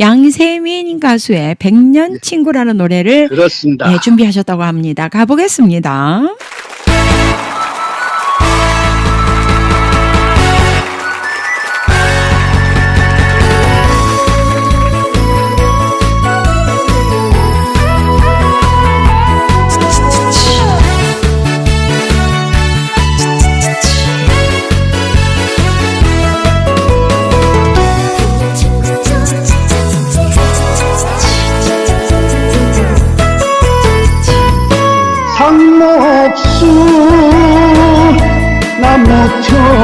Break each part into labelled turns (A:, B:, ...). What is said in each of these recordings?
A: 양세민 가수의 백년 친구라는 노래를. 예, 준비하셨다고 합니다. 가보겠습니다.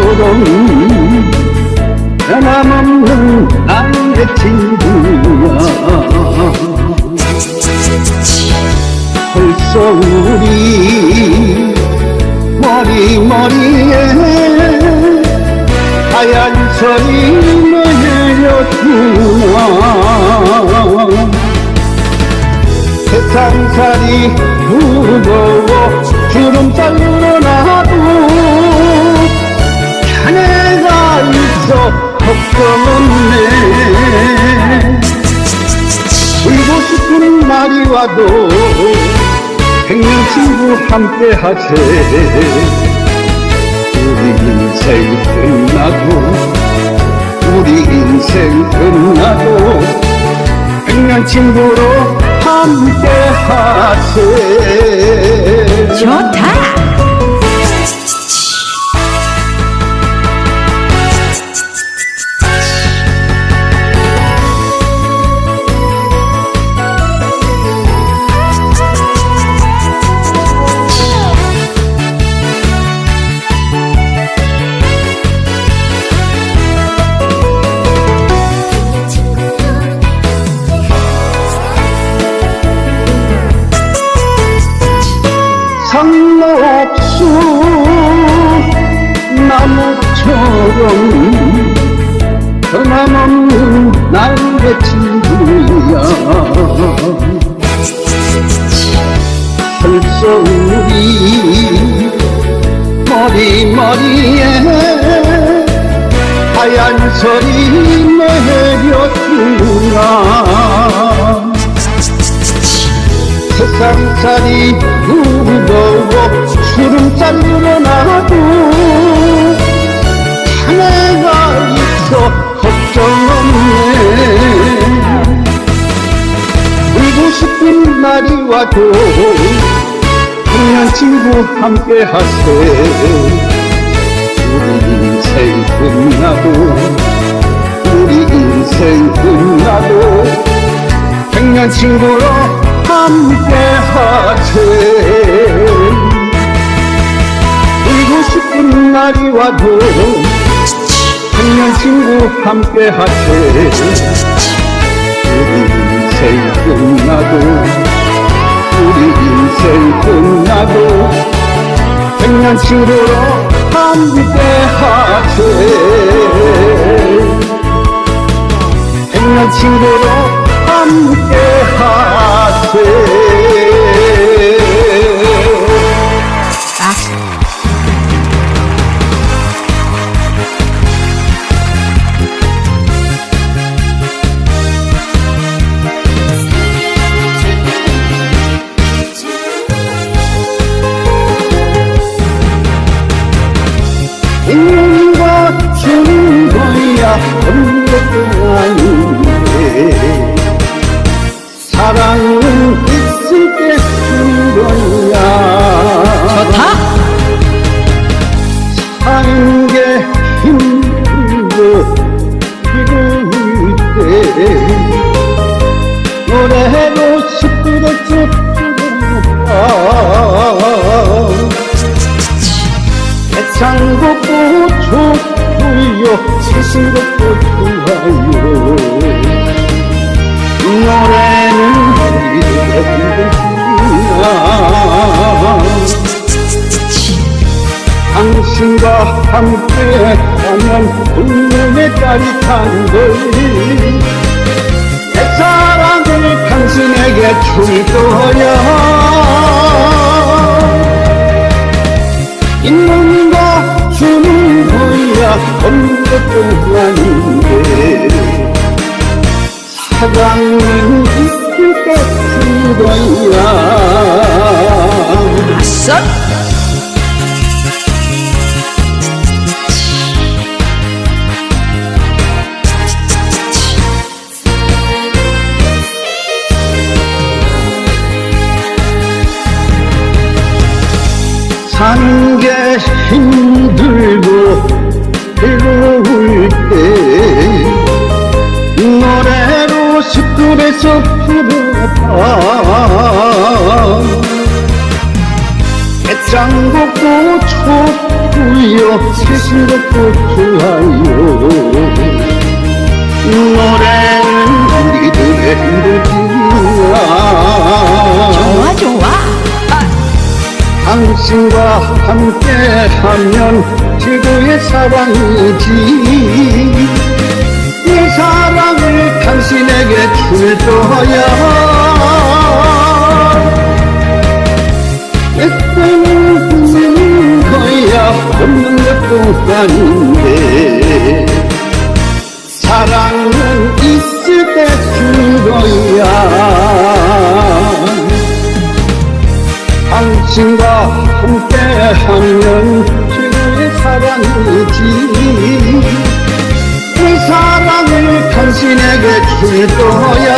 B: 나무처럼 변함없는 나의 친구야. 벌써 우리 머리머리에 하얀 설이 내렸구나 친구 함께 하세 우리 인생 끝나도 우리 인생 끝나도 백년 친구로 함께 하세
A: 좋다.
B: 나무처럼 변함없는 나의 친구야. 벌써 우리 머리머리에 하얀 설이 내렸구나. 세상살이 무거워 주름살로 나도 날이 와도 백년 친구 함께 하세. 우리 인생 끝나도 우리 인생 끝나도 백년 친구로 함께 하세. 울고 싶은 날이 와도 백년 친구 함께 하세. 우리 인생 끝나도 우리 인생 끝나도 백년 친구로 함께 하세. 백년 친구로 함께 하세 좋고요 세신 것도 좋아요. 노래는 힘들구나 당신과 함께 하면 눈에 짜릿한 걸내 사랑을 당신에게 줄 거야 있는 거 거야 없는 것도 아닌데 사랑은 있을 때 그거야
A: 아싸!
B: 사는 게 힘들고 괴로울 때 노래로 습급에서 풀어봐. 애장곡도 촛불여 새신곡도 좋아요 사랑이지. 이 사랑을 당신에게 줄 거야. 부는 거야. 없는 것도 아닌데. 사랑은 있을 때줄 거야. 당신과 함께하면 사랑이지 이 사랑을 당신에게 줄 거야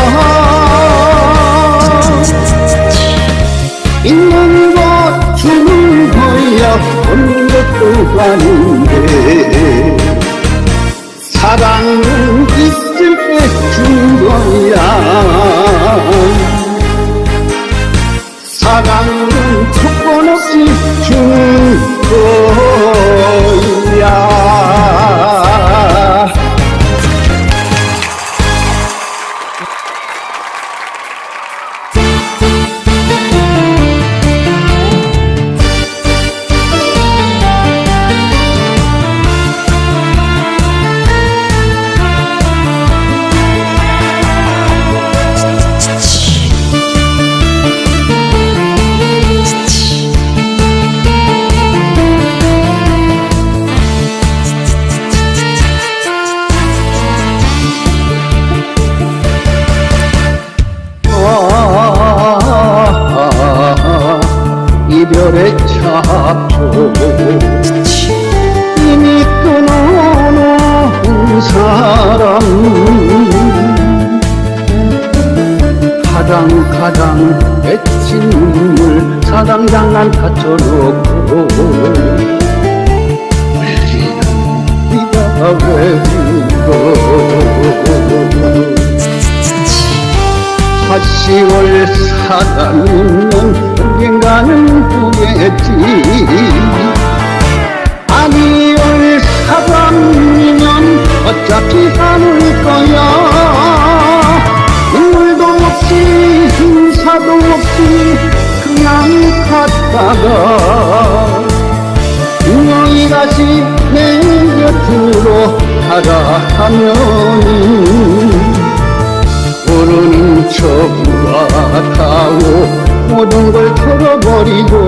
B: 있는 것 주는 거야 없는 것도 아닌데 사랑 난 다쳐놓고 네가 왜 울어 다시 올 사람이면 언젠가는 보겠지 아니 올 사람이면 어차피 안올 거야 갔다가 너희 다시 내 곁으로 가라 하면 모르는 척 같아오? 모든 걸 털어버리고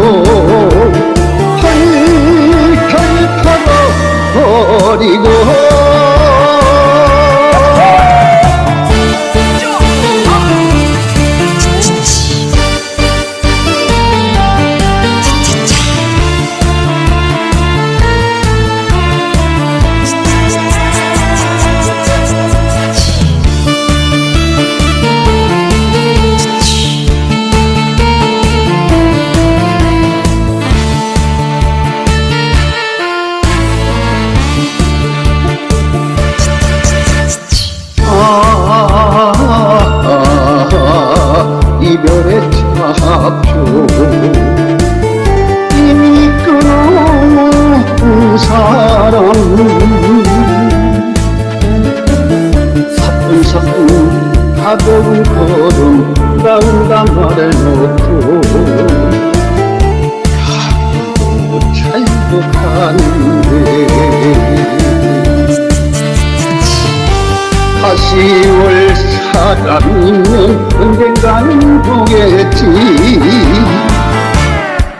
B: 사람이면 언젠가는 보겠지.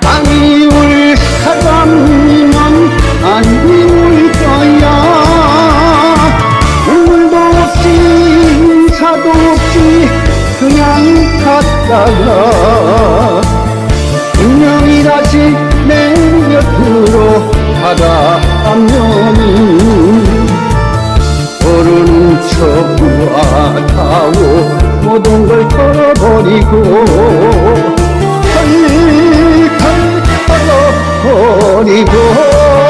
B: 아니 올 사람이면 아니 올 거야. 눈물도 없이 인사도 없이 있다가 분명히 다시 내 곁으로 다가가면은 타고 모든 걸 털어버리고 털털 털어버리고